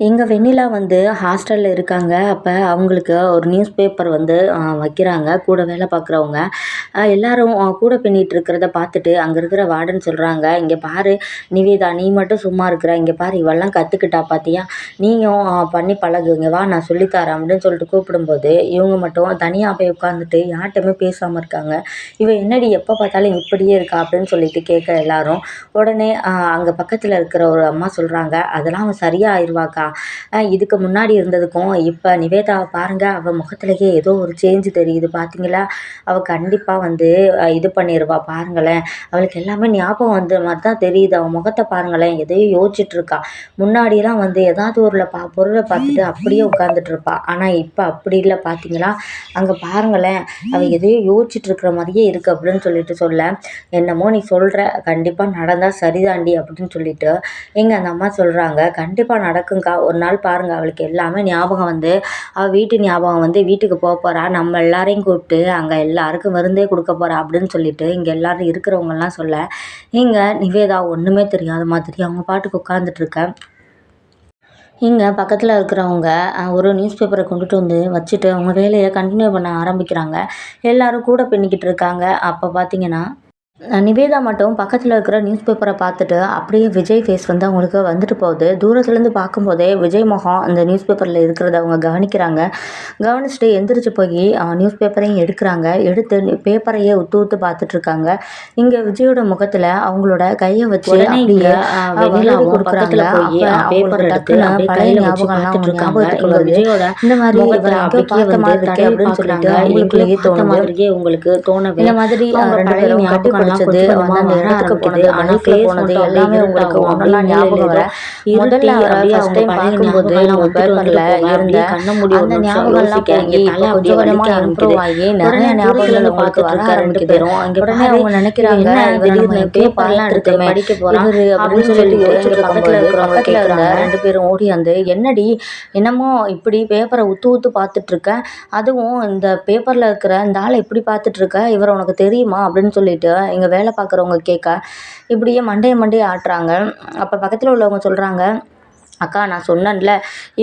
எங்கள் வெண்ணிலா வந்து ஹாஸ்டலில் இருக்காங்க. அப்போ அவங்களுக்கு ஒரு நியூஸ் பேப்பர் வந்து வைக்கிறாங்க. கூட வேலை பார்க்குறவங்க எல்லாரும் கூட பின்னிட்டு இருக்கிறத பார்த்துட்டு அங்கே இருக்கிற வார்டன் சொல்கிறாங்க இங்கே பாரு நிவேதா நீ மட்டும் சும்மா இருக்கிற. இங்கே பாரு இவெல்லாம் கற்றுக்கிட்டா பார்த்தியா நீயும் பண்ணி பழகுங்க. வா நான் சொல்லித்தரேன் அப்படின்னு சொல்லிட்டு கூப்பிடும்போது இவங்க மட்டும் தனியாக போய் உட்காந்துட்டு யார்கிட்டையுமே பேசாமல் இருக்காங்க. இவன் என்னடி எப்போ பார்த்தாலும் இப்படியே இருக்கா அப்படின்னு சொல்லிட்டு கேட்க எல்லாரும் உடனே அங்கே பக்கத்தில் இருக்கிற ஒரு அம்மா சொல்கிறாங்க அதெல்லாம் அவன் சரியாக ஆயிடுவாக்கா இதுக்கு முன்னாடி இருந்ததுக்கும் இப்போ நிவேதாவை பாருங்கள் அவள் முகத்துலேயே ஏதோ ஒரு சேஞ்சு தெரியுது பார்த்தீங்களா அவள் கண்டிப்பாக வந்து இது பண்ணிடுவா பாருங்களேன். அவளுக்கு எல்லாமே ஞாபகம் வந்த மாதிரி தான் தெரியுது. அவள் முகத்தை பாருங்களேன் எதையோ யோசிச்சுட்ருக்கா முன்னாடியெல்லாம் வந்து ஏதாவது ஒரு பா பொருளை பார்த்துட்டு அப்படியே உட்காந்துட்டு இருப்பா. ஆனால் இப்போ அப்படி இல்லை பார்த்தீங்களா அங்கே பாருங்களேன் அவள் எதையோ யோசிச்சுட்ருக்கிற மாதிரியே இருக்குது அப்படின்னு சொல்லிட்டு சொல்ல என்னமோ நீ சொல்கிற கண்டிப்பாக நடந்தால் சரிதாண்டி அப்படின்னு சொல்லிட்டு எங்கள் அந்த அம்மா சொல்கிறாங்க கண்டிப்பாக நடக்குங்க்கா ஒரு நாள் பாருங்கள் அவளுக்கு எல்லாமே ஞாபகம் வந்து அவள் வீட்டு ஞாபகம் வந்து வீட்டுக்கு போக போகிறா நம்ம எல்லாரையும் கூப்பிட்டு அங்கே எல்லாருக்கும் விருந்தே கொடுக்க போகிறா அப்படின்னு சொல்லிட்டு இங்கே எல்லோரும் இருக்கிறவங்கலாம் சொல்ல இங்கே நிவேதா ஒன்றுமே தெரியாத மாதிரி அவங்க பாட்டுக்கு உட்காந்துட்ருக்கேன் இங்கே பக்கத்தில் இருக்கிறவங்க ஒரு நியூஸ் பேப்பரை கொண்டுட்டு வந்து வச்சுட்டு அவங்க வேலையை கண்டினியூ பண்ண ஆரம்பிக்கிறாங்க. எல்லோரும் கூட பின்னிக்கிட்டு இருக்காங்க. அப்போ பார்த்தீங்கன்னா நிவேதா மட்டும் பக்கத்தில் இருக்கிற நியூஸ் பேப்பரை பார்த்துட்டு அப்படியே விஜய் ஃபேஸ் வந்து அவங்களுக்கு வந்துட்டு போகுது. தூரத்துலேருந்து பார்க்கும்போதே விஜய் முகம் அந்த நியூஸ் பேப்பரில் இருக்கிறத அவங்க கவனிக்கிறாங்க. கவனிச்சுட்டு எந்திரிச்சு போய் நியூஸ் பேப்பரையும் எடுக்கிறாங்க. எடுத்து பேப்பரையே உத்து உத்து பார்த்துட்ருக்காங்க இங்கே விஜயோட முகத்தில் அவங்களோட கையை வச்சு கொடுக்குறாங்க. பழைய ஞாபகம்லாம் ஞாபகத்துக்கு வருது இந்த மாதிரி பார்த்த மாதிரி அப்படின்னு சொல்லிட்டு தோணுது. உங்களுக்கு தோண இந்த மாதிரி ஞாபகம் படிச்சது வந்து அந்த இடத்துக்கு போனது அணுக்களை போனது எல்லாமே உங்களுக்கு ஒன்றெல்லாம் ஞாபகம் வர. முதல்ல ஃபர்ஸ்ட் டைம் பார்க்கும்போது நம்ம பேப்பர்ல இருந்த அந்த ஞாபகம்லாம் போய் கொஞ்சம் கொஞ்சமாக இம்ப்ரூவ் ஆகி நிறைய ஞாபகங்கள் உங்களுக்கு வர ஆரம்பிக்குது. உடனே அவங்க நினைக்கிறாங்க திடீர்னு பேப்பர்லாம் எடுத்து படிக்க போகிறோம் அப்படின்னு சொல்லிட்டு யோசிச்சுட்டு பக்கத்தில் இருக்கிறவங்க கேட்குறாங்க ரெண்டு பேரும் ஓடி வந்து என்னடி என்னமோ இப்படி பேப்பரை உத்து உத்து பார்த்துட்டு இருக்கேன் அதுவும் இந்த பேப்பரில் இருக்கிற இந்த ஆளை இப்படி பார்த்துட்டு இருக்க? இவர் உனக்கு தெரியுமா அப்படின்னு சொல்லிட்டு இங்கே வேலை பார்க்குறவங்க கேட்க இப்படியே மண்டையை மண்டையை ஆட்டுறாங்க. அப்போ பக்கத்தில் உள்ளவங்க சொல்கிறாங்க அக்கா நான் சொன்னேன்ல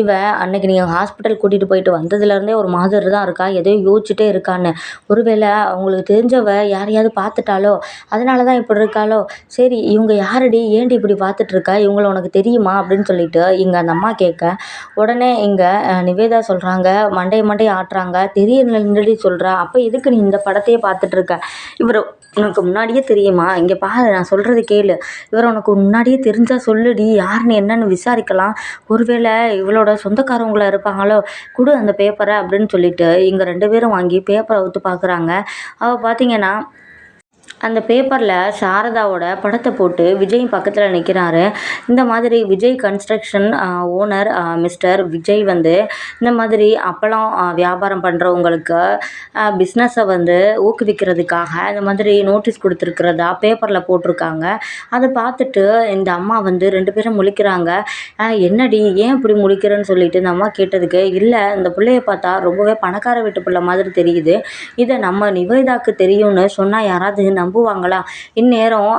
இவ அன்னைக்கு நீங்கள் ஹாஸ்பிட்டல் கூட்டிகிட்டு போயிட்டு வந்ததுலேருந்தே ஒரு மாதிரி தான் இருக்கா எதையோ யோசிச்சுட்டே இருக்கான்னு. ஒருவேளை அவங்களுக்கு தெரிஞ்சவ யாரையாவது பார்த்துட்டாலோ அதனால தான் இப்படி இருக்காளோ? சரி இவங்க யாரடி? ஏன்டி இப்படி பார்த்துட்ருக்கா இவங்கள உனக்கு தெரியுமா? அப்படின்னு சொல்லிட்டு இங்கே அந்த அம்மா கேட்க உடனே இங்கே நிவேதா சொல்கிறாங்க மண்டை மண்டை ஆட்டுறாங்க தெரியலன்றடி சொல்கிறா அப்போ எதுக்கு நீ இந்த படத்தையே பார்த்துட்ருக்க இவர் உனக்கு முன்னாடியே தெரியுமா? இங்கே பாரு நான் சொல்கிறது கேளு. இவர் உனக்கு முன்னாடியே தெரிஞ்சால் சொல்லுடி யாருன்னு என்னன்னு விசாரிக்கலாம். ஒருவேளை இவளோட சொந்தக்காரவங்களா இருப்பாங்களோ கொடு அந்த பேப்பரை அப்படின்னு சொல்லிட்டு இங்கே ரெண்டு பேரும் வாங்கி பேப்பரை அவுத்து பார்க்குறாங்க அவள் பார்த்தீங்கன்னா அந்த பேப்பரில் சாரதாவோட படத்தை போட்டு விஜய் பக்கத்தில் நிற்கிறாரு இந்த மாதிரி Vijay construction owner mister Vijay வந்து இந்த மாதிரி அப்பளம் வியாபாரம் பண்ணுறவங்களுக்கு பிஸ்னஸை வந்து ஊக்குவிக்கிறதுக்காக இந்த மாதிரி நோட்டீஸ் கொடுத்துருக்கிறதா பேப்பரில் போட்டிருக்காங்க. அதை பார்த்துட்டு இந்த அம்மா வந்து ரெண்டு பேரும் முழிக்கிறாங்க. என்னடி ஏன் இப்படி முழிக்கிறேன்னு சொல்லிட்டு இந்த அம்மா கேட்டதுக்கு இல்லை இந்த பிள்ளைய பார்த்தா ரொம்பவே பணக்கார வீட்டு பிள்ளை மாதிரி தெரியுது. இதை நம்ம நிவேதாக்கு தெரியும்னு சொன்னால் யாராவது நம்ம நம்புவாங்களா? இந்நேரம்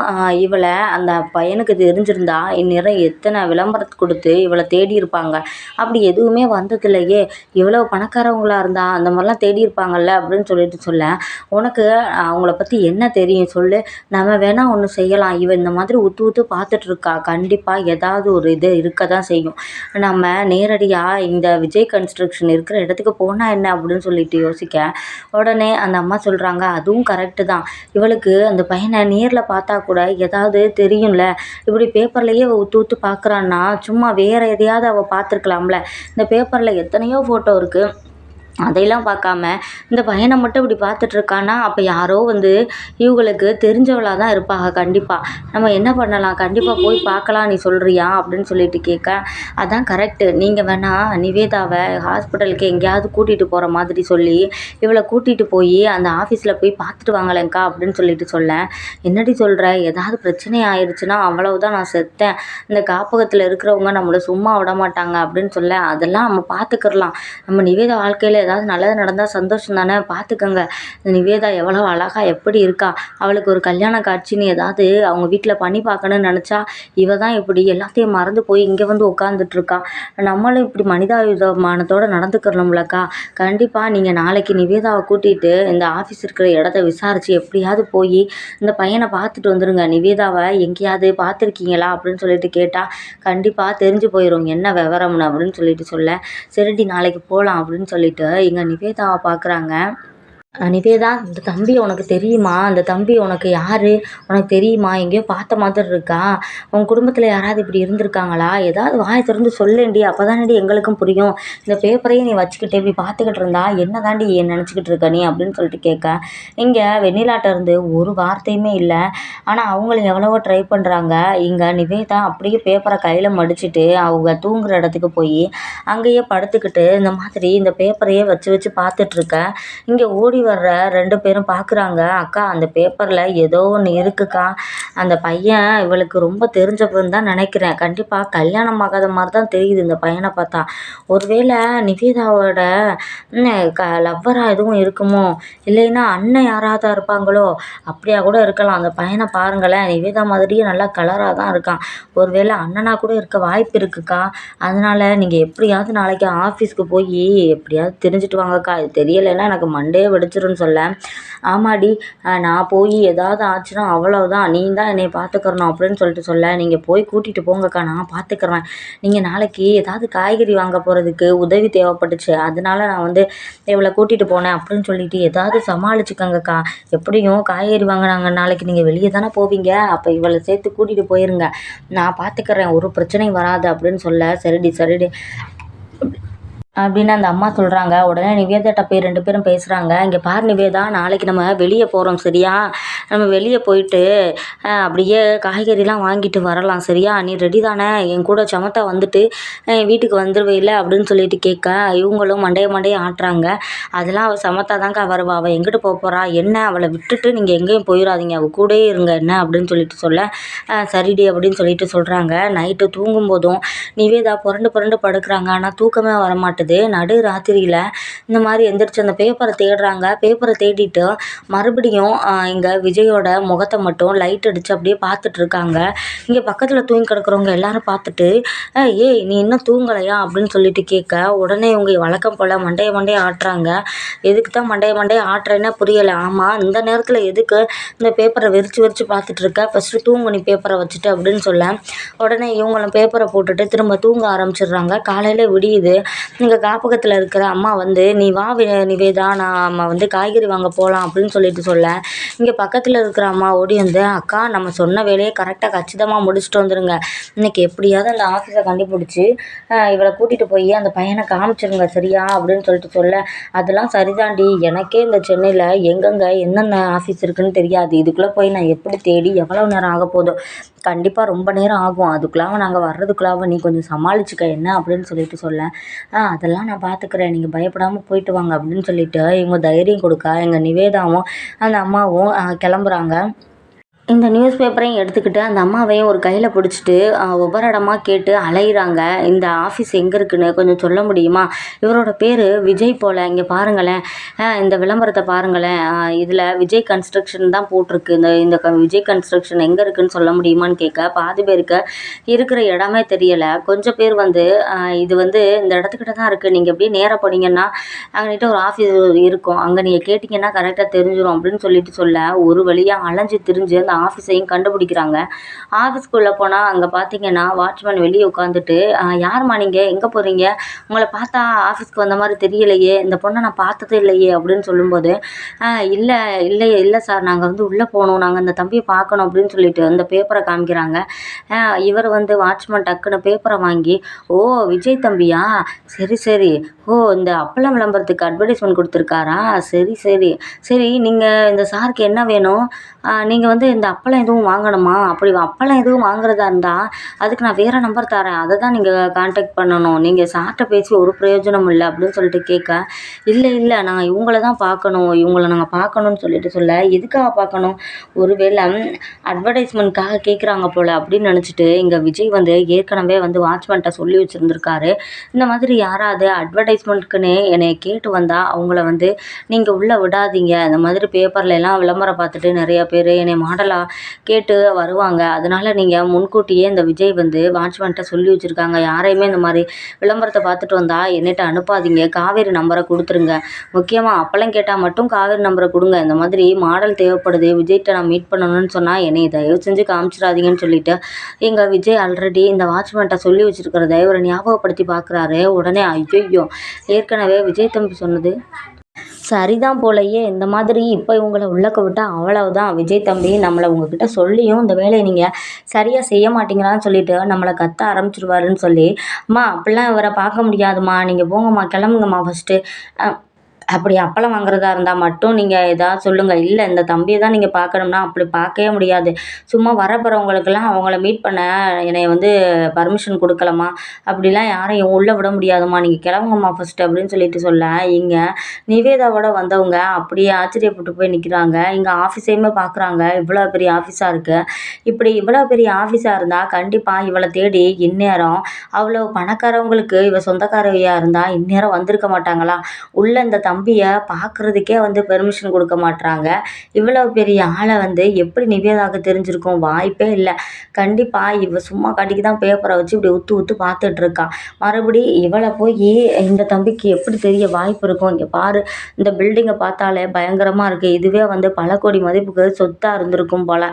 இவளை அந்த பையனுக்கு தெரிஞ்சிருந்தா இந்நேரம் எத்தனை விளம்பரத்தை கொடுத்து இவளை தேடி இருப்பாங்க அப்படி எதுவுமே வந்ததில்லையே. இவ்வளோ பணக்காரவங்களா இருந்தா அந்த மாதிரிலாம் தேடி இருப்பாங்கல்ல அப்படின்னு சொல்லிட்டு சொல்ல உனக்கு அவங்கள பற்றி என்ன தெரியும் சொல்லு? நம்ம வேணால் ஒன்று செய்யலாம். இவன் இந்த மாதிரி உத்து உத்து பார்த்துட்ருக்கா கண்டிப்பாக ஏதாவது ஒரு இது இருக்க தான் செய்யும். நம்ம நேரடியாக இந்த விஜய் கன்ஸ்ட்ரக்ஷன் இருக்கிற இடத்துக்கு போனால் என்ன அப்படின்னு சொல்லிட்டு யோசிக்க உடனே அந்த அம்மா சொல்கிறாங்க அதுவும் கரெக்டு தான். இவளுக்கு அந்த பையனை நேரில் பார்த்தா கூட ஏதாவது தெரியும்ல. இப்படி பேப்பர்லேயே அவள் ஊற்று ஊற்று பார்க்குறான்னா சும்மா வேறு எதையாவது அவள் பார்த்துருக்கலாம்ல. இந்த பேப்பரில் எத்தனையோ ஃபோட்டோ இருக்குது அதையெல்லாம் பார்க்காம இந்த பையனை மட்டும் இப்படி பார்த்துட்ருக்கான்னா அப்போ யாரோ வந்து இவங்களுக்கு தெரிஞ்சவளாக தான் இருப்பாங்க. கண்டிப்பாக நம்ம என்ன பண்ணலாம்? கண்டிப்பாக போய் பார்க்கலாம். நீ சொல்கிறியா அப்படின்னு சொல்லிட்டு கேட்க அதான் கரெக்டு நீங்கள் வேணால் நிவேதாவை ஹாஸ்பிட்டலுக்கு எங்கேயாவது கூட்டிகிட்டு போகிற மாதிரி சொல்லி இவளை கூட்டிகிட்டு போய் அந்த ஆஃபீஸில் போய் பார்த்துட்டு வாங்கலங்க்கா அப்படின்னு சொல்லிட்டு சொல்ல. என்னடி சொல்கிற ஏதாவது பிரச்சனை ஆயிடுச்சுன்னா அவ்வளவுதான் நான் செத்தேன். இந்த காப்பகத்தில் இருக்கிறவங்க நம்மளை சும்மா விட மாட்டாங்க அப்படின்னு சொல்ல. அதெல்லாம் நம்ம பார்த்துக்கிறலாம். நம்ம நிவேதா வாழ்க்கையில் ஏதாவது நல்லது நடந்தால் சந்தோஷம் தானே? பார்த்துக்கங்க நிவேதா எவ்வளோ அழகா எப்படி இருக்கா? அவளுக்கு ஒரு கல்யாண காட்சின்னு ஏதாவது அவங்க வீட்டில் பண்ணி பார்க்கணும்னு நினச்சா இவ தான் இப்படி எல்லாத்தையும் மறந்து போய் இங்கே வந்து உட்காந்துட்ருக்கா நம்மளும் இப்படி மனிதாபிமானத்தோடு நடந்துக்கிறோம்லக்கா கண்டிப்பாக நீங்கள் நாளைக்கு நிவேதாவை கூட்டிகிட்டு இந்த ஆஃபீஸ் இருக்கிற இடத்த விசாரித்து எப்படியாவது போய் இந்த பையனை பார்த்துட்டு வந்துடுங்க நிவேதாவை எங்கேயாவது பார்த்துருக்கீங்களா? அப்படின்னு சொல்லிட்டு கேட்டால் கண்டிப்பாக தெரிஞ்சு போயிடும் என்ன விவரம்னு அப்படின்னு சொல்லிட்டு சொல்ல. சரிடி நாளைக்கு போகலாம் அப்படின்னு சொல்லிட்டு. எங்கள் நிவேதாவை பார்க்குறாங்க நிவேதா இந்த தம்பி உனக்கு தெரியுமா? அந்த தம்பி உனக்கு யார்? உனக்கு தெரியுமா? எங்கேயோ பார்த்த மாதிரி இருக்கா? உன் குடும்பத்தில் யாராவது இப்படி இருந்திருக்காங்களா? ஏதாவது வாயை திறந்து சொல்லேண்டி அப்போ தானடி எங்களுக்கும் புரியும். இந்த பேப்பரையும் நீ வச்சுக்கிட்டு இப்படி பார்த்துக்கிட்டு இருந்தா என்ன தாண்டி ஏன் நினச்சிக்கிட்டு இருக்க நீ அப்படின்னு சொல்லிட்டு கேட்க. இங்கே வெண்ணிலாட்ட இருந்து ஒரு வார்த்தையுமே இல்லை. ஆனால் அவங்களும் எவ்வளவோ ட்ரை பண்ணுறாங்க இங்கே நிவேதா அப்படியே பேப்பரை கையில் மடிச்சுட்டு அவங்க தூங்குற இடத்துக்கு போய் அங்கேயே படுத்துக்கிட்டு இந்த மாதிரி இந்த பேப்பரையே வச்சு வச்சு பார்த்துட்ருக்க இங்கே ஓடி வர்ற ரெண்டு பேரும் பார்க்குறாங்க அக்கா அந்த பேப்பரில் ஏதோ ஒன்று இருக்குக்கா. அந்த பையன் இவளுக்கு ரொம்ப தெரிஞ்சவன் தான் நினைக்கிறேன். கண்டிப்பாக கல்யாணம் ஆகாத மாதிரி தான் தெரியுது இந்த பையனை பார்த்தா. ஒருவேளை நிவேதாவோட க லவ்வராக எதுவும் இருக்குமோ? இல்லைன்னா அண்ணன் யாராவது இருப்பாங்களோ? அப்படியா கூட இருக்கலாம். அந்த பையனை பாருங்களேன். நிவேதா மாதிரியே நல்லா கலராக தான் இருக்கான். ஒருவேளை அண்ணனாக கூட இருக்க வாய்ப்பு இருக்குக்கா. அதனால் நீங்கள் எப்படியாவது நாளைக்கு ஆஃபீஸ்க்கு போய் எப்படியாவது தெரிஞ்சுட்டு வாங்கக்கா. இது தெரியலைன்னா எனக்கு மண்டே வச்சிருன்னு சொல்ல. ஆமாடி நான் போய் ஏதாவது ஆச்சுன்னா அவ்வளவுதான். நீ தான் என்னை பார்த்துக்கறணும் அப்படின்னு சொல்லிட்டு சொல்ல. நீங்கள் போய் கூட்டிகிட்டு போங்கக்கா நான் பார்த்துக்கறேன் நீங்கள் நாளைக்கு ஏதாவது காய்கறி வாங்க போகிறதுக்கு உதவி தேவைப்பட்டுச்சு. அதனால நான் வந்து இவளை கூட்டிகிட்டு போனேன் அப்படின்னு சொல்லிட்டு ஏதாவது சமாளிச்சுக்கங்கக்கா. எப்படியும் காய்கறி வாங்கினாங்க. நாளைக்கு நீங்கள் வெளியே தானே போவீங்க. அப்போ இவளை சேர்த்து கூட்டிகிட்டு போயிருங்க. நான் பார்த்துக்கறேன் ஒரு பிரச்சனையும் வராது அப்படின்னு சொல்ல. சரிடி சரிடி. அப்படின்னு அந்த அம்மா சொல்கிறாங்க உடனே நிவேதாட்ட போய் ரெண்டு பேரும் பேசுகிறாங்க இங்கே பார் நிவேதா நாளைக்கு நம்ம வெளியே போகிறோம் சரியா? நம்ம வெளியே போயிட்டு அப்படியே காய்கறிலாம் வாங்கிட்டு வரலாம் சரியா? நீ ரெடி தானே? என் கூட சமத்தா வந்துட்டு வீட்டுக்கு வந்துடுவையில அப்படின்னு சொல்லிட்டு கேட்க இவங்களும் மண்டைய மண்டைய ஆட்டுறாங்க. அதெல்லாம் அவள் சமத்தா தாங்க வருவா. அவள் எங்கிட்டு போக போகிறா என்ன? அவளை விட்டுட்டு நீங்கள் எங்கேயும் போயிடாதீங்க அவள் கூடயே இருங்க என்ன? அப்படின்னு சொல்லிட்டு சொல்ல சரிடி அப்படின்னு சொல்லிட்டு சொல்கிறாங்க நைட்டு தூங்கும்போதும் நிவேதா புரண்டு புரண்டு படுக்கிறாங்க. ஆனால் தூக்கமே வரமாட்டேது. மாட்டுது நடு ராத்திரியில் இந்த மாதிரி எந்திரிச்சு அந்த பேப்பரை தேடுறாங்க. பேப்பரை தேடிட்டு மறுபடியும் இங்கே விஜயோட முகத்தை மட்டும் லைட் அடித்து அப்படியே பார்த்துட்ருக்காங்க இங்கே பக்கத்தில் தூங்கி கிடக்குறவங்க எல்லாரும் பார்த்துட்டு ஏய் நீ இன்னும் தூங்கலையா? அப்படின்னு சொல்லிட்டு கேட்க உடனே இவங்க வழக்கம் போல் மண்டைய மண்டைய ஆட்டுறாங்க. எதுக்கு தான் மண்டைய மண்டைய ஆட்டுறேன்னா புரியலை. ஆமாம் இந்த நேரத்தில் எதுக்கு இந்த பேப்பரை விரித்து விரித்து பார்த்துட்டு இருக்க? ஃபஸ்ட்டு தூங்கு நீ பேப்பரை வச்சுட்டு அப்படின்னு சொல்ல உடனே இவங்களும் பேப்பரை போட்டுட்டு திரும்ப தூங்க ஆரம்பிச்சிடுறாங்க. காலையில் விடியுது. எங்கள் காப்பகத்தில் இருக்கிற அம்மா வந்து நீ வா நிவேதா நம்ம வந்து காய்கறி வாங்க போகலாம் அப்படின்னு சொல்லிட்டு சொல்ல. இங்கே பக்கத்தில் இருக்கிற அம்மா ஓடி வந்து அக்கா நம்ம சொன்ன வேலையை கரெக்டாக கச்சிதமாக முடிச்சுட்டு வந்துடுங்க இன்றைக்கி எப்படியாவது அந்த ஆஃபீஸை கண்டுபிடிச்சி இவளை கூட்டிகிட்டு போய் அந்த பையனை காமிச்சிருங்க சரியா? அப்படின்னு சொல்லிட்டு சொல்ல. அதெல்லாம் சரிதாண்டி. எனக்கே இந்த சென்னையில் எங்கெங்கே என்னென்ன ஆஃபீஸ் இருக்குதுன்னு தெரியாது. இதுக்குள்ளே போய் நான் எப்படி தேடி எவ்வளோ நேரம் ஆக போதோ. கண்டிப்பாக ரொம்ப நேரம் ஆகும். அதுக்குள்ளாவும் நாங்கள் வர்றதுக்குள்ளாவும் நீ கொஞ்சம் சமாளிச்சுக்க என்ன? அப்படின்னு சொல்லிட்டு சொல்ல. அதெல்லாம் நான் பார்த்துக்குறேன் நீங்கள் பயப்படாமல் போயிட்டு வாங்க அப்படின்னு சொல்லிட்டு இவங்க தைரியம் கொடுக்க எங்கள் நிவேதாவும் அந்த அம்மாவும் கிளம்புறாங்க. இந்த நியூஸ் பேப்பரையும் எடுத்துக்கிட்டு அந்த அம்மாவையும் ஒரு கையில் பிடிச்சிட்டு ஒவ்வொரு இடமா கேட்டு அலையிறாங்க. இந்த ஆஃபீஸ் எங்கே இருக்குன்னு கொஞ்சம் சொல்ல முடியுமா? இவரோட பேர் விஜய் போல். இங்கே பாருங்களேன். இந்த விளம்பரத்தை பாருங்களேன். இதில் விஜய் கன்ஸ்ட்ரக்ஷன் தான் போட்டிருக்கு. இந்த இந்த விஜய் கன்ஸ்ட்ரக்ஷன் எங்கே இருக்குன்னு சொல்ல முடியுமான்னு கேட்க பாதி பேருக்கு இருக்கிற இடமே தெரியலை. கொஞ்சம் பேர் வந்து இது வந்து இந்த இடத்துக்கிட்ட தான் இருக்குது நீங்கள் எப்படியே நேராக போனீங்கன்னா அங்கிட்ட ஒரு ஆஃபீஸ் இருக்கும். அங்கே நீங்கள் கேட்டிங்கன்னா கரெக்டாக தெரிஞ்சிடும் அப்படின்னு சொல்லிட்டு சொல்ல ஒரு வழியாக அலைஞ்சு திரிஞ்சு அந்த ஆஃபீஸையும் கண்டுபிடிக்கிறாங்க. ஆஃபீஸ்க்குள்ளே போனால் அங்கே பார்த்தீங்கன்னா வாட்ச்மேன் வெளியே உட்காந்துட்டு யாரும்மா நீங்கள் எங்கே போகிறீங்க உங்களை பார்த்தா ஆஃபீஸ்க்கு வந்த மாதிரி தெரியலையே. இந்த பொண்ணை நான் பார்த்ததே இல்லையே. அப்படின்னு சொல்லும்போது இல்லை இல்லையே இல்லை சார். நாங்கள் வந்து உள்ளே போகணும். நாங்கள் இந்த தம்பியை பார்க்கணும். அப்படின்னு சொல்லிட்டு அந்த பேப்பரை காமிக்கிறாங்க. இவர் வந்து வாட்ச்மேன் டக்குன்னு பேப்பரை வாங்கி ஓ விஜய் தம்பியா? சரி சரி. ஓ இந்த அப்பளம் விளம்பரத்துக்கு அட்வர்டைஸ்மெண்ட் கொடுத்துருக்காரா? சரி சரி. சரி நீங்கள் இந்த சாருக்கு என்ன வேணும்? நீங்கள் வந்து இந்த அப்பளம் எதுவும் வாங்கணுமா? அப்படி அப்பளம் எதுவும் வாங்குறதா இருந்தால் அதுக்கு நான் வேறு நம்பர் தரேன். அதை தான் நீங்கள் கான்டாக்ட் பண்ணணும். நீங்கள் சார்கிட்ட பேசி ஒரு பிரயோஜனம் இல்லை அப்படின்னு சொல்லிட்டு கேட்க இல்லை இல்லை நான் இவங்கள தான் பார்க்கணும். இவங்கள நாங்கள் பார்க்கணும்னு சொல்லிட்டு சொல்ல எதுக்காக பார்க்கணும்? ஒருவேளை அட்வர்டைஸ்மெண்ட்காக கேட்குறாங்க போல் அப்படின்னு நினச்சிட்டு இங்கே விஜய் வந்து ஏற்கனவே வந்து வாட்ச்மேன்ட்ட சொல்லி வச்சுருந்துருக்காரு. இந்த மாதிரி யாராவது அட்வர்டைஸ்மெண்ட்க்குன்னு என்னை கேட்டு வந்தால் அவங்கள வந்து நீங்கள் உள்ளே விடாதீங்க. இந்த மாதிரி பேப்பர்ல எல்லாம் விளம்பரம் பார்த்துட்டு நிறைய பேர் என்னை கேட்கலாம் கேட்டு வருவாங்க. அதனால் நீங்கள் முன்கூட்டியே இந்த விஜய் வந்து வாட்ச்மேன்ட்ட சொல்லி வச்சுருக்காங்க. யாரையுமே இந்த மாதிரி விளம்பரத்தை பார்த்துட்டு வந்தால் என்னட்ட அனுப்பாதீங்க. காவேரி நம்பரை கொடுத்துருங்க. முக்கியமாக அப்பளம் கேட்டால் மட்டும் காவேரி நம்பரை கொடுங்க. இந்த மாதிரி மாடல் தேவைப்படுது. விஜய்கிட்ட நான் மீட் பண்ணணும்னு சொன்னால் என்னை தயவு செஞ்சு காமிச்சிடாதீங்கன்னு சொல்லிட்டு எங்கள் விஜய் ஆல்ரெடி இந்த வாட்ச்மேன்ட்ட சொல்லி வச்சுருக்கிறத இவரை ஞாபகப்படுத்தி பார்க்குறாரு. உடனே ஐயோ ஏற்கனவே விஜய் தம்பி சொன்னது சரிதான் போலயே. இந்த மாதிரி இப்போ இவங்களை உள்ளக்க விட்டால் அவ்வளவுதான். விஜய் தம்பி நம்மளை உங்ககிட்ட சொல்லியும் இந்த வேலையை நீங்கள் சரியாக செய்ய மாட்டீங்களான்னு சொல்லிட்டு நம்மளை கத்த ஆரம்பிச்சிருவாருன்னு சொல்லி அம்மா அப்படிலாம் இவரை பார்க்க முடியாதும்மா. நீங்கள் போங்கம்மா கிளம்புங்கம்மா ஃபஸ்ட்டு அப்படி அப்பளம் வாங்குறதா இருந்தால் மட்டும் நீங்கள் ஏதாவது சொல்லுங்கள் இல்லை இந்த தம்பியை தான் நீங்கள் பார்க்கணும்னா அப்படி பார்க்கவே முடியாது. சும்மா வர போகிறவங்களுக்குலாம் அவங்கள மீட் பண்ண என்னை வந்து பர்மிஷன் கொடுக்கலம்மா. அப்படிலாம் யாரையும் உள்ளே விட முடியாதும்மா. நீங்கள் கிளம்புங்கம்மா ஃபஸ்ட்டு அப்படின்னு சொல்லிட்டு சொல்ல இங்கே நிவேதாவோட வந்தவங்க அப்படியே ஆச்சரியப்பட்டு போய் நிற்கிறாங்க இங்கே ஆஃபீஸையுமே பார்க்குறாங்க இவ்வளோ பெரிய ஆஃபீஸாக இருக்குது இப்படி இவ்வளோ பெரிய ஆஃபீஸாக இருந்தால் கண்டிப்பாக இவளை தேடி இந்நேரம் அவ்வளோ பணக்காரவங்களுக்கு இவ சொந்தக்காரவையாக இருந்தால் இந்நேரம் வந்திருக்க மாட்டாங்களா? உள்ளே இந்த தம்பி தம்பியை பார்க்குறதுக்கே வந்து பெர்மிஷன் கொடுக்க மாட்றாங்க. இவ்வளோ பெரிய ஆளை வந்து எப்படி நிவேதாவுக்கு தெரிஞ்சிருக்கும்? வாய்ப்பே இல்லை. கண்டிப்பாக இவ சும்மா காட்டிக்கு தான் பேப்பரை வச்சு இப்படி உத்து உத்து பார்த்துட்ருக்கா மறுபடி இவளை போய் இந்த தம்பிக்கு எப்படி தெரிய வாய்ப்பு இருக்கும்? இங்கே பாரு இந்த பில்டிங்கை பார்த்தாலே பயங்கரமாக இருக்குது இதுவே வந்து பல கோடி மதிப்புக்கு சொத்தாக இருந்திருக்கும் போல்.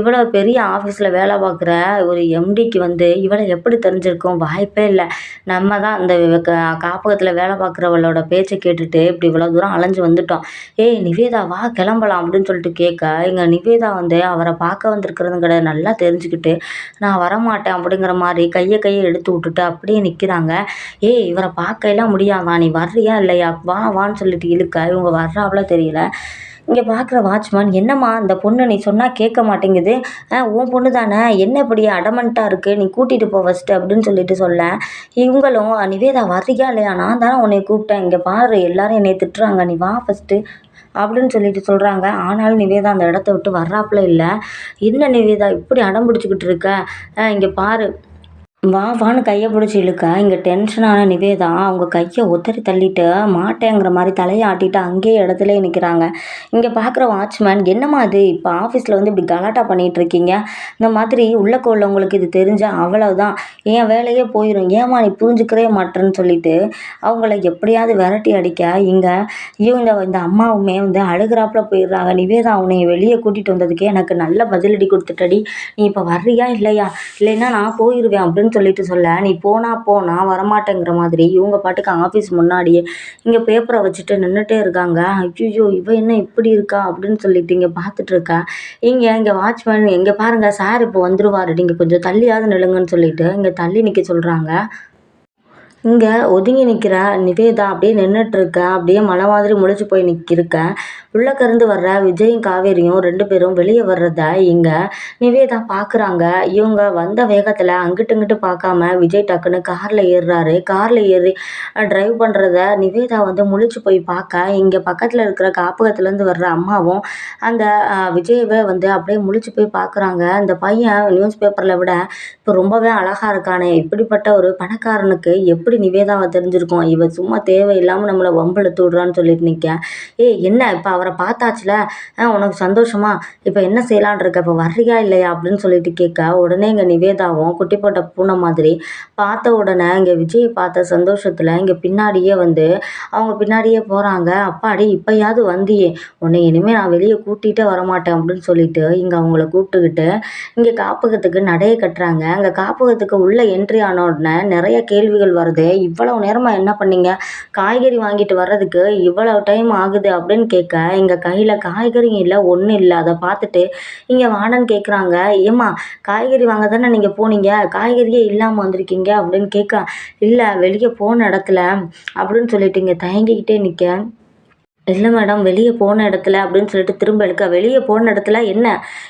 இவ்வளோ பெரிய ஆஃபீஸில் வேலை பார்க்குற ஒரு எம்டிக்கு வந்து இவளை எப்படி தெரிஞ்சிருக்கும்? வாய்ப்பே இல்லை. நம்ம தான் இந்த காப்பகத்தில் வேலை பார்க்குறவளோட பேச்சை கேட்டுட்டு இப்படி இவ்வளோ தூரம் அலைஞ்சு வந்துட்டோம் ஏய் நிவேதா வா கிளம்பலாம் அப்படின்னு சொல்லிட்டு கேட்க எங்கள் நிவேதா வந்து அவரை பார்க்க வந்திருக்கிறதுங்கிறத நல்லா தெரிஞ்சுக்கிட்டு நான் வரமாட்டேன் அப்படிங்கிற மாதிரி கையை கையை எடுத்து விட்டுட்டு அப்படியே நிற்கிறாங்க ஏய் இவரை பார்க்கலாம் முடியாதான் நீ வர்றியா இல்லையா? வா வான்னு சொல்லிட்டு இழுக்க. இவங்க வர்றாப்புல தெரியல. இங்கே பார்க்குற வாட்ச்மேன் என்னம்மா அந்த பொண்ணு நீ சொன்னால் கேட்க மாட்டேங்குது. உன் பொண்ணு தானே? என்ன இப்படி அடமெண்ட்டாக இருக்குது நீ கூட்டிகிட்டு போ ஃபஸ்ட்டு அப்படின்னு சொல்லிட்டு சொல்ல இவங்களும் நிவேதா வர்றியா இல்லையா? நான் தானே உன்னை கூப்பிட்டேன். இங்கே பாரு எல்லாரும் என்னை திட்டுறாங்க. நீ வா ஃபஸ்ட்டு அப்படின்னு சொல்லிட்டு சொல்கிறாங்க ஆனாலும் நிவேதா அந்த இடத்த விட்டு வர்றாப்புல இல்லை. என்ன நிவேதா இப்படி அடம் பிடிச்சிக்கிட்டு இருக்க? இங்கே பாரு. வா வான்னு கையை பிடிச்சி இழுக்க. இங்கே டென்ஷனான நிவேதா அவங்க கையை ஒத்தறி தள்ளிட்டு மாட்டேங்கிற மாதிரி தலையை ஆட்டிட்டு அங்கேயே இடத்துல நிற்கிறாங்க இங்கே பார்க்குற வாட்ச்மேன் என்னம்மா அது இப்போ ஆஃபீஸில் வந்து இப்படி கலாட்டா பண்ணிகிட்டு இருக்கீங்க இந்த மாதிரி உள்ளக்க உள்ளவங்களுக்கு இது தெரிஞ்சால் அவ்வளோதான் என் வேலையே போயிடும் ஏமா நீ புரிஞ்சுக்கவே மாட்டேன்னு சொல்லிட்டு அவங்கள எப்படியாவது விரட்டி அடிக்க. இங்கே ஐயோ இந்த இந்த அம்மாவுமே வந்து அழுகிறாப்புல போயிடுறாங்க. நிவேதா அவனை வெளியே கூட்டிகிட்டு வந்ததுக்கே எனக்கு நல்ல பதிலடி கொடுத்துட்டடி. நீ இப்போ வர்றியா இல்லையா? இல்லைன்னா நான் போயிடுவேன் அப்படின்னு சொல்லிட்டு சொல்ல நீ போனால் போ நான் வரமாட்டேங்கிற மாதிரி இவங்க பாட்டுக்கு ஆஃபீஸ் முன்னாடியே இங்கே பேப்பரை வச்சுட்டு நின்றுட்டே இருக்காங்க. ஐயோ இவ என்ன இப்படி இருக்கா? அப்படின்னு சொல்லிட்டு இங்கே பார்த்துட்டு இருக்கா. இங்கே இங்கே வாட்ச்மேன் இங்கே பாருங்கள் சார் இப்போ வந்துருவாரு. நீங்கள் கொஞ்சம் தள்ளியாவது நில்லுங்கன்னு சொல்லிட்டு இங்கே தள்ளி நிற்க சொல்கிறாங்க இங்கே ஒதுங்கி நிற்கிற நிவேதா அப்படியே நின்றுட்டுருக்க அப்படியே மலை மாதிரி முழிச்சு போய் நிற்கிருக்க உள்ளக்கருந்து வர்ற விஜயும் காவேரியும் ரெண்டு பேரும் வெளியே வர்றத இங்கே நிவேதா பார்க்குறாங்க இவங்க வந்த வேகத்தில் அங்கிட்டு இங்கிட்டு பார்க்காம விஜய் டக்குன்னு காரில் ஏறுறாரு. காரில் ஏறி ட்ரைவ் பண்ணுறத நிவேதா வந்து முழிச்சு போய் பார்க்க இங்கே பக்கத்தில் இருக்கிற காப்பகத்துலேருந்து வர்ற அம்மாவும் அந்த விஜயவே வந்து அப்படியே முழிச்சு போய் பார்க்குறாங்க அந்த பையன் நியூஸ் பேப்பரில் விட இப்போ ரொம்பவே அழகாக இருக்கானே இப்படிப்பட்ட ஒரு பணக்காரனுக்கு எப்படி எப்படி நிவேதாவை தெரிஞ்சிருக்கும்? இவ சும்மா தேவையில்லாமல் நம்மளை வம்பிழுத்து விட்றான்னு சொல்லிட்டு நிற்க ஏய் என்ன? இப்போ அவரை பார்த்தாச்சுல? உனக்கு சந்தோஷமா? இப்போ என்ன செய்யலான் இருக்க? இப்போ வர்றியா இல்லையா? அப்படின்னு சொல்லிட்டு கேட்க உடனே இங்கே நிவேதாவும் குட்டி போட்ட பூனை மாதிரி பார்த்த உடனே இங்கே விஜய் பார்த்த சந்தோஷத்தில் இங்கே பின்னாடியே வந்து அவங்க பின்னாடியே போகிறாங்க அப்பாடி இப்போயாவது வந்தியே. உன்னை இனிமேல் நான் வெளியே கூட்டிகிட்டே வரமாட்டேன் அப்படின்னு சொல்லிட்டு இங்கே அவங்கள கூப்பிட்டுக்கிட்டு இங்கே காப்பகத்துக்கு நடைய கட்டுறாங்க. அங்கே காப்பகத்துக்கு உள்ளே என்ட்ரி ஆன உடனே நிறைய கேள்விகள் வருது. ஆகுது இவ்வளவு நேரமாக என்ன பண்ணீங்க? காய்கறி வாங்கிட்டு வர்றதுக்கு இவ்வளவு டைம் ஆகுது? அப்படின்னு கேட்க எங்கள் கையில் காய்கறியும் இல்லை ஒன்றும் இல்லை. அதை பார்த்துட்டு இங்கே வாடன்னு கேட்குறாங்க ஏம்மா காய்கறி வாங்க தானே நீங்கள் போனீங்க? காய்கறியே இல்லாமல் வந்திருக்கீங்க. அப்படின்னு கேட்க இல்லை வெளியே போன இடத்துல. அப்படின்னு சொல்லிட்டு இங்கே தயங்கிக்கிட்டே நிற்க இல்லை மேடம் வெளியே போன இடத்துல? அப்படின்னு சொல்லிட்டு திரும்ப எடுக்க வெளியே போன இடத்துல என்ன?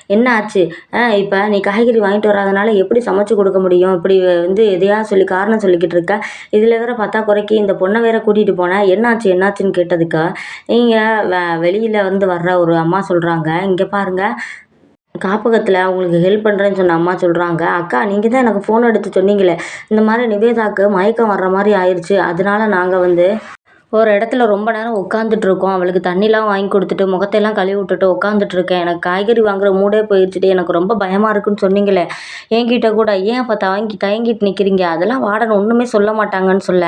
என்ன ஆச்சு? ஆ இப்போ நீ காய்கறி வாங்கிட்டு வராதனால எப்படி சமைச்சு கொடுக்க முடியும்? இப்படி வந்து எதையா சொல்லி காரணம் சொல்லிக்கிட்டு இருக்க? இதில் வேற பார்த்தா குறைக்கி. இந்த பொண்ணை வேற கூட்டிகிட்டு போனேன் என்னாச்சு என்னாச்சுன்னு கேட்டதுக்கு நீங்கள் வெ வெளியில் வந்து வர்ற ஒரு அம்மா சொல்கிறாங்க இங்கே பாருங்கள் காப்பகத்தில் அவங்களுக்கு ஹெல்ப் பண்ணுறேன்னு சொன்ன அம்மா சொல்கிறாங்க அக்கா நீங்கள் தான் எனக்கு ஃபோன் எடுத்து சொன்னீங்களே. இந்த மாதிரி நிவேதாக்கு மயக்கம் வர்ற மாதிரி ஆயிடுச்சு அதனால நாங்கள் வந்து ஒரு இடத்துல ரொம்ப நேரம் உட்காந்துட்டு இருக்கோம் அவளுக்கு தண்ணிலாம் வாங்கி கொடுத்துட்டு முகத்தையெல்லாம் கழுவி விட்டுட்டு உட்காந்துட்டு இருக்கேன் எனக்கு காய்கறி வாங்குற மூடே போயிடுச்சுட்டு எனக்கு ரொம்ப பயமாக இருக்குன்னு சொன்னீங்களே. என்கிட்ட கூட ஏன் அப்போ தயங்கி தயங்கிட்டு நிற்கிறீங்க அதெல்லாம் வார்டன் ஒன்றுமே சொல்ல மாட்டாங்கன்னு சொல்ல.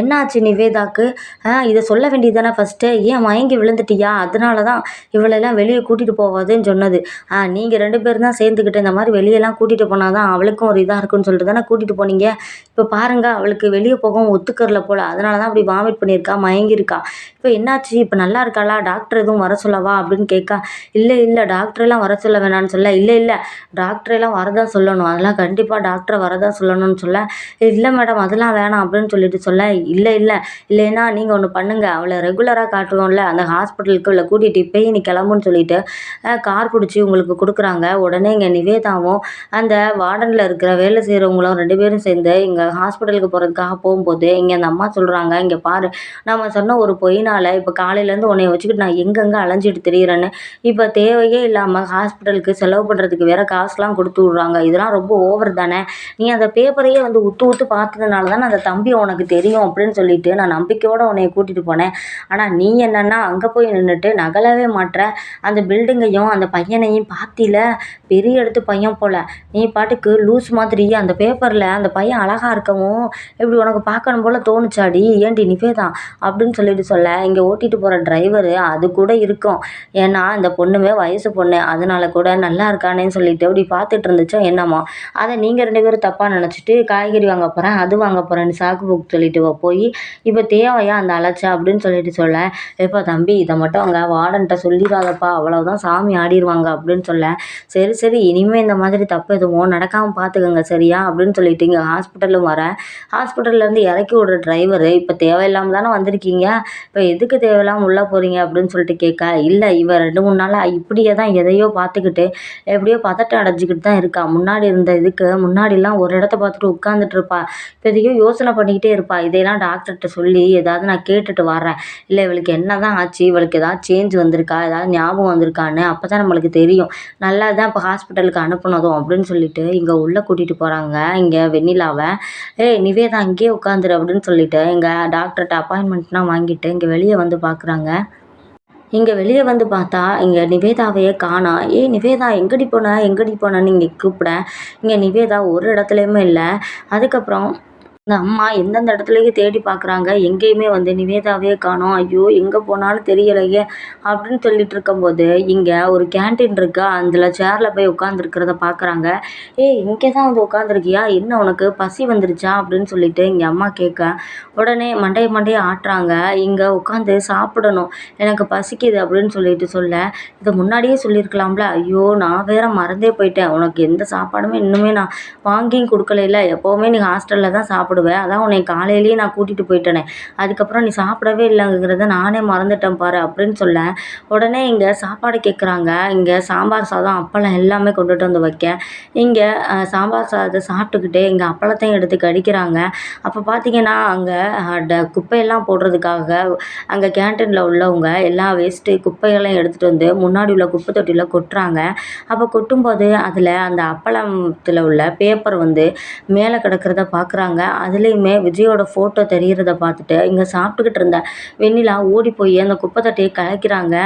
என்னாச்சு நிவேதாக்கு? ஆ இதை சொல்ல வேண்டியது தானே ஃபஸ்ட்டு ஏன் மயங்கி விழுந்துட்டியா? அதனால தான் இவளெல்லாம் வெளியே கூட்டிகிட்டு போவாதுன்னு சொன்னது. ஆ நீங்கள் ரெண்டு பேரும் தான் சேர்ந்துக்கிட்டு இந்த மாதிரி வெளியெல்லாம் கூட்டிகிட்டு போனால் தான் அவளுக்கும் ஒரு இதாக இருக்குன்னு சொல்லிட்டு தானே கூட்டிகிட்டு போனீங்க? இப்போ பாருங்கள் அவளுக்கு வெளியே போகவும் ஒத்துக்கறல போல். அதனால தான் அப்படி வாமிட் பண்ணியிருக்கா. மயங்கியிருக்கா. இப்போ என்னாச்சு? இப்போ நல்லா இருக்காளா? டாக்டர் எதுவும் வர சொல்லவா? அப்படின்னு கேட்கா. இல்லை இல்லை டாக்டரெல்லாம் வர சொல்ல வேணான்னு சொல்ல. இல்லை இல்லை டாக்டரெல்லாம் வரதான் சொல்லணும். அதெல்லாம் கண்டிப்பாக டாக்டரை வரதான் சொல்லணும்னு சொல்ல. இல்லை மேடம் அதெல்லாம் வேணாம் அப்படின்னு சொல்லிட்டு சொல்ல. இல்லை இல்லை இல்லைன்னா நீங்கள் ஒன்று பண்ணுங்கள் அவளை ரெகுலராக காட்டுவோம்ல. அந்த ஹாஸ்பிட்டலுக்கு இவளை கூட்டிகிட்டு இப்போயே நீ கிளம்புன்னு சொல்லிட்டு கார் பிடிச்சி உங்களுக்கு கொடுக்குறாங்க. உடனே இங்கே நிவேதாவும் அந்த வார்டனில் இருக்கிற வேலை செய்கிறவங்களும் ரெண்டு பேரும் சேர்ந்து இங்கே ஹாஸ்பிட்டலுக்கு போகிறதுக்காக போகும்போது இங்கே அந்த அம்மா சொல்கிறாங்க இங்கே பாரு நம்ம சொன்ன ஒரு அதனால் இப்போ காலையிலேருந்து உன்னை வச்சுக்கிட்டு நான் எங்கெங்கே அலைஞ்சிட்டு திரியிறேன்னு இப்போ தேவையே இல்லாமல் ஹாஸ்பிட்டலுக்கு செலவு பண்ணுறதுக்கு வேறு காசுலாம் கொடுத்து விட்றாங்க. இதெல்லாம் ரொம்ப ஓவர் தானே. நீ அந்த பேப்பரையே வந்து உத்து உத்து பார்த்ததுனால தானே அந்த தம்பி உனக்கு தெரியும் அப்படின்னு சொல்லிட்டு நான் நம்பிக்கையோடு உன்னை கூட்டிகிட்டு போனேன். ஆனால் நீ என்னென்னா அங்கே போய் நின்றுட்டு நகலவே மாட்டுற அந்த பில்டிங்கையும் அந்த பையனையும் பார்த்தில பெரிய இடத்து பையன் போல். நீ பாட்டுக்கு லூஸ் மாதிரி அந்த பேப்பரில் அந்த பையன் அழகாக இருக்கவும் இப்படி உனக்கு பார்க்கணும் போல் தோணுச்சாடி. ஏன்டி நிவேதா? அப்படின்னு சொல்லிட்டு சொல்ல இங்கே ஓட்டிகிட்டு போகிற டிரைவரு அது கூட இருக்கும். ஏன்னா இந்த பொண்ணுமே வயசு பொண்ணு. அதனால கூட நல்லா இருக்கானேன்னு சொல்லிட்டு அப்படி பார்த்துட்டு இருந்துச்சோ என்னமோ. அதை நீங்கள் ரெண்டு பேரும் தப்பாக நினச்சிட்டு காய்கறி வாங்க போகிறேன் அது வாங்க போகிறேன்னு சாக்கு போக்கு சொல்லிட்டு போய் இப்போ தேவையா அந்த அலைச்சா? அப்படின்னு சொல்லிட்டு சொல்ல எப்போ தம்பி இதை மட்டும் அங்கே வார்டன்ட்ட சொல்லிடாதப்பா. அவ்வளோதான் சாமி ஆடிடுவாங்க அப்படின்னு சொல்ல சரி சரி இனிமேல் இந்த மாதிரி தப்பு எதுவும் நடக்காமல் பார்த்துக்கோங்க சரியா? அப்படின்னு சொல்லிட்டு இங்கே ஹாஸ்பிட்டலும் வரேன். ஹாஸ்பிட்டல்லேருந்து இறக்கி விடுற டிரைவரு இப்போ தேவையில்லாமல் தானே வந்திருக்கீங்க. இப்போ எதுக்கு தேவையில்லாமல் உள்ளே போகிறீங்க அப்படின்னு சொல்லிட்டு கேட்க இல்லை இவன் ரெண்டு மூணு நாளாக இப்படியே தான் எதையோ பார்த்துக்கிட்டு எப்படியோ பதட்டம் அடைஞ்சிக்கிட்டு தான் இருக்கா. முன்னாடி இருந்த இதுக்கு முன்னாடிலாம் ஒரு இடத்த பார்த்துட்டு உட்காந்துட்டு இருப்பா. இப்போ எதையோ யோசனை பண்ணிக்கிட்டே இருப்பா. இதையெல்லாம் டாக்டர்கிட்ட சொல்லி ஏதாவது நான் கேட்டுட்டு வரேன் இல்லை இவளுக்கு என்ன தான் ஆச்சு? இவளுக்கு ஏதாவது சேஞ்ச் வந்திருக்கா? ஏதாவது ஞாபகம் வந்திருக்கான்னு அப்போ தான் நம்மளுக்கு தெரியும். நல்லா தான் இப்போ ஹாஸ்பிட்டலுக்கு அனுப்பினதும் அப்படின்னு சொல்லிட்டு இங்கே உள்ளே கூட்டிகிட்டு போகிறாங்க இங்கே வெண்ணிலாவை ஏய் நிவேதா அங்கேயே உட்காந்துரு அப்படின்னு சொல்லிட்டு இங்கே டாக்டர்கிட்ட அப்பாயின்மெண்ட்லாம் வாங்கிட்டு இங்கே வெளியே வெளியே வந்து பார்க்குறாங்க. இங்கே வெளியே வந்து பார்த்தா இங்கே நிவேதாவையே காணா. ஏய் நிவேதா எங்கடி போன? எங்கடி போனேன்னு இங்கே கூப்பிட. இங்கே நிவேதா ஒரு இடத்துலையுமே இல்லை. அதுக்கப்புறம் இந்த அம்மா எந்தெந்த இடத்துலையும் தேடி பார்க்குறாங்க எங்கேயுமே வந்து நிவேதாவே காணோம். ஐயோ எங்கே போனாலும் தெரியலையே அப்படின்னு சொல்லிட்டு இருக்கும்போது இங்கே ஒரு கேன்டீன் இருக்கா? அதில் சேரில் போய் உட்காந்துருக்கிறத பார்க்குறாங்க ஏய் இங்கே தான் வந்து உட்காந்துருக்கியா என்ன உனக்கு? பசி வந்துருச்சா? அப்படின்னு சொல்லிட்டு இங்கே அம்மா கேட்க உடனே மண்டைய மண்டையை ஆட்டுறாங்க. இங்கே உட்காந்து சாப்பிடணும். எனக்கு பசிக்குது அப்படின்னு சொல்லிட்டு சொல்ல இதை முன்னாடியே சொல்லியிருக்கலாம்ல? ஐயோ நான் வேற மறந்தே போயிட்டேன். உனக்கு எந்த சாப்பாடுமே இன்னுமே நான் வாங்கியும் கொடுக்கல எப்போவுமே நீ ஹாஸ்டலில் தான் சாப்பிட சாப்பிடுவேன். அதான் உன்னை காலையிலேயே நான் கூட்டிகிட்டு போயிட்டேனே. அதுக்கப்புறம் நீ சாப்பிடவே இல்லைங்கிறத நானே மறந்துட்டேன் பாரு அப்படின்னு சொல்ல உடனே இங்கே சாப்பாடு கேட்குறாங்க இங்கே சாம்பார் சாதம் அப்பளம் எல்லாமே கொண்டுட்டு வந்து வைக்க இங்கே சாம்பார் சாதத்தை சாப்பிட்டுக்கிட்டே இங்கே அப்பளத்தையும் எடுத்து கடிக்கிறாங்க. அப்போ பார்த்தீங்கன்னா அங்கே ட குப்பையெல்லாம் போடுறதுக்காக அங்கே கேன்டீனில் உள்ளவங்க எல்லா வேஸ்ட்டு குப்பைகளையும் எடுத்துகிட்டு வந்து முன்னாடி உள்ள குப்பை தொட்டியில் கொட்டுறாங்க. அப்போ கொட்டும்போது அதில் அந்த அப்பளத்தில் உள்ள பேப்பர் வந்து மேலே கிடக்கிறத பார்க்குறாங்க அதுலேயுமே விஜயோட ஃபோட்டோ தெரிகிறத பார்த்துட்டு இங்கே சாப்பிட்டுக்கிட்டு இருந்த வெண்ணிலா ஓடி போய் அந்த குப்பை தட்டையை கலைக்கிறாங்க.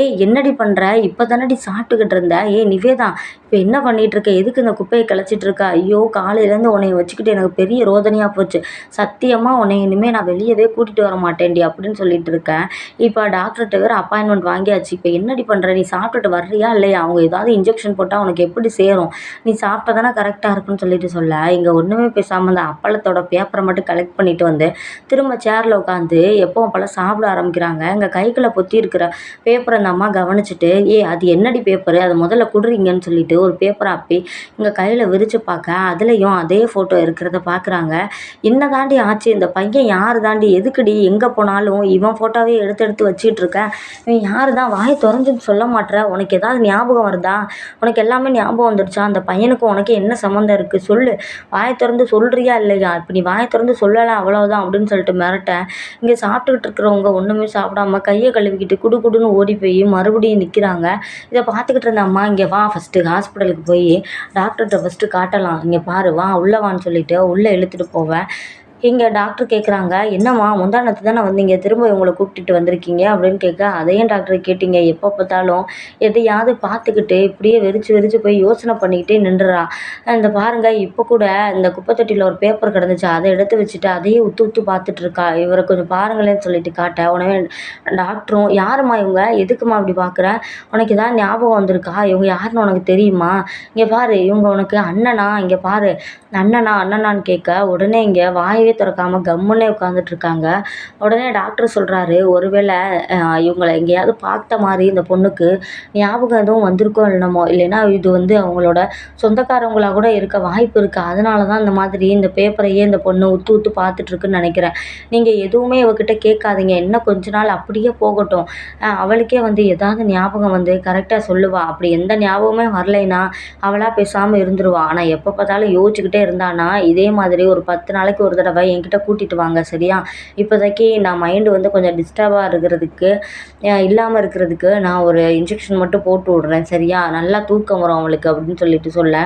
ஏய் என்னடி பண்ணுற இப்போ தானடி சாப்பிட்டுக்கிட்டு இருந்த. ஏய் நிவேதா இப்போ என்ன பண்ணிகிட்ருக்க எதுக்கு இந்த குப்பையை கிளச்சிட்டு இருக்க? ஐயோ காலையிலேருந்து உன்னை வச்சுக்கிட்டு எனக்கு பெரிய ரோதனையாக போச்சு. சத்தியமாக உன்னை இனிமேல் நான் வெளியவே கூட்டிகிட்டு வர மாட்டேன்டி அப்படின்னு சொல்லிட்டு இருக்கேன் இப்போ டாக்டர்கிட்ட வேறு அப்பாயின்மெண்ட் வாங்கியாச்சு. இப்போ என்னடி பண்ணுற நீ சாப்பிட்டுட்டு வர்றியா இல்லையா? அவங்க ஏதாவது இன்ஜெக்ஷன் போட்டால் உனக்கு எப்படி சேரும்? நீ சாப்பிட்டா தானே கரெக்டாக இருக்குன்னு சொல்லிட்டு சொல்ல. இங்கே ஒன்றுமே பேசாமல் அந்த அப்பளத்தோட பேப்பரோட பேப்பரை மட்டும் கலெக்ட் பண்ணிட்டு வந்து திரும்ப சேரில் உட்காந்து எப்பவும் போல் சாப்பிட ஆரம்பிக்கிறாங்க. எங்கள் கைக்குள்ளே பொத்தி இருக்கிற பேப்பரை அந்த அம்மா கவனிச்சுட்டு ஏ அது என்னடி பேப்பரு அதை முதல்ல குடுறீங்கன்னு சொல்லிட்டு ஒரு பேப்பரை அப்பி எங்கள் கையில் விரித்து பார்க்க அதுலேயும் அதே ஃபோட்டோ இருக்கிறத பார்க்குறாங்க என்ன தாண்டி ஆச்சு? இந்த பையன் யார் தாண்டி எதுக்குடி? எங்கே போனாலும் இவன் ஃபோட்டோவே எடுத்து எடுத்து வச்சுட்டு இருக்கேன் இவன் யார் தான் வாயை திறஞ்சுன்னு சொல்ல மாட்ற? உனக்கு ஏதாவது ஞாபகம் வருதா? உனக்கு எல்லாமே ஞாபகம் வந்துடுச்சா? அந்த பையனுக்கும் உனக்கு என்ன சம்மந்தம் இருக்குது சொல்லு. வாயை திறந்து சொல்கிறியா இல்லையா? இப்போ நீ வாயை திறந்து சொல்லலை அவ்வளோதான் அப்படின்னு சொல்லிட்டு மிரட்ட இங்கே சாப்பிட்டுக்கிட்டு இருக்கிறவங்க ஒன்றுமே சாப்பிடாம கையை கழுவிக்கிட்டு குடு குடுன்னு ஓடி போய் மறுபடியும் நிற்கிறாங்க இதை பார்த்துக்கிட்டு இருந்த அம்மா இங்கே வா ஃபஸ்ட்டு ஹாஸ்பிட்டலுக்கு போய் டாக்டர்கிட்ட ஃபஸ்ட்டு காட்டலாம். இங்கே பாரு வா உள்ளே வான்னு சொல்லிட்டு உள்ளே இழுத்துட்டு போவேன். இங்கே டாக்டர் கேட்குறாங்க என்னம்மா முந்தானத்து தானே வந்தீங்க? திரும்ப இவங்களை கூப்பிட்டுட்டு வந்திருக்கீங்க. அப்படின்னு கேட்க அதையும் டாக்டர் கேட்டீங்க. எப்போ பார்த்தாலும் எதையாவது பார்த்துக்கிட்டு இப்படியே வெறிச்சு வெறிச்சு போய் யோசனை பண்ணிக்கிட்டே நின்றுறா. இந்த பாருங்க இப்போ கூட இந்த குப்பை தொட்டியில் ஒரு பேப்பர் கிடந்துச்சு. அதை எடுத்து வச்சுட்டு அதையே உத்து உத்து பார்த்துட்டு இருக்கா. இவரை கொஞ்சம் பாருங்களேன்னு சொல்லிட்டு காட்ட. உடனே டாக்டரும் யாரும்மா இவங்க? எதுக்குமா அப்படி பார்க்குற? உனக்கு ஏதாவது ஞாபகம் வந்திருக்கா? இவங்க யாருன்னு உனக்கு தெரியுமா? இங்கே பாரு இவங்க உனக்கு அண்ணனா? இங்கே பாரு அண்ணனா அண்ணனான்னு கேட்க உடனே இங்கே வாயவே திறக்காமல் கம்முன்னே உட்காந்துட்டு இருக்காங்க. உடனே டாக்டர் சொல்கிறாரு ஒருவேளை இவங்களை எங்கேயாவது பார்த்த மாதிரி இந்த பொண்ணுக்கு ஞாபகம் எதுவும் வந்திருக்கோ என்னமோ இல்லைன்னா இது வந்து அவங்களோட சொந்தக்காரவங்களாக கூட இருக்க வாய்ப்பு இருக்குது அதனால தான் இந்த மாதிரி இந்த பேப்பரையே இந்த பொண்ணு உத்து உத்து பார்த்துட்ருக்குன்னு நினைக்கிறேன். நீங்கள் எதுவுமே இவகிட்ட கேட்காதீங்க. இன்னும் கொஞ்ச நாள் அப்படியே போகட்டும். அவளுக்கே வந்து ஏதாவது ஞாபகம் வந்து கரெக்டாக சொல்லுவாள் அப்படி எந்த ஞாபகமே வரலைன்னா அவளாக பேசாமல் இருந்துருவா. ஆனால் எப்போ பார்த்தாலும் யோசிச்சுக்கிட்டே இருந்தானா? இதே மாதிரி ஒரு பத்து நாளைக்கு ஒரு தடவை என்கிட்ட கூட்டிகிட்டு வாங்க சரியா? இப்போதைக்கு நான் மைண்டு வந்து கொஞ்சம் டிஸ்டர்பாக இருக்கிறதுக்கு இல்லாமல் இருக்கிறதுக்கு நான் ஒரு இன்ஜெக்ஷன் மட்டும் போட்டு விட்றேன் சரியா? நல்லா தூக்கம் வரும் அவளுக்கு அப்படின்னு சொல்லிட்டு சொல்ல.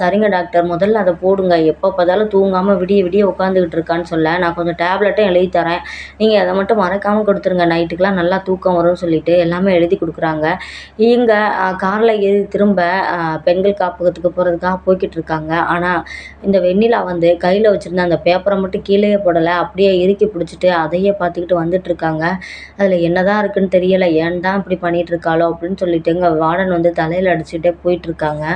சரிங்க டாக்டர் முதல்ல அதை போடுங்க. எப்போ பார்த்தாலும் தூங்காமல் விடிய விடிய உட்காந்துக்கிட்டு இருக்கான்னு சொல்ல. நான் கொஞ்சம் டேப்லெட்டும் எழுதி தரேன். நீங்கள் அதை மட்டும் மறக்காமல் கொடுத்துருங்க. நைட்டுக்கெலாம் நல்லா தூக்கம் வரும்னு சொல்லிட்டு எல்லாமே எழுதி கொடுக்குறாங்க. இங்கே காரில் ஏறி திரும்ப பெண்கள் காப்பகத்துக்கு போகிறதுக்காக போய்கிட்டு இருக்காங்க. ஆனால் இந்த வெண்ணிலா வந்து கையில் வச்சுருந்த அந்த பேப்பரை மட்டும் கீழேயே போடலை அப்படியே இறுக்கி பிடிச்சிட்டு அதையே பார்த்துக்கிட்டு வந்துட்டுருக்காங்க அதில் என்ன தான் இருக்குன்னு தெரியலை ஏன் தான் இப்படி பண்ணிகிட்ருக்காளோ அப்படின்னு சொல்லிட்டு எங்கள் வார்டன் வந்து தலையில் அடிச்சுட்டே போயிட்டுருக்காங்க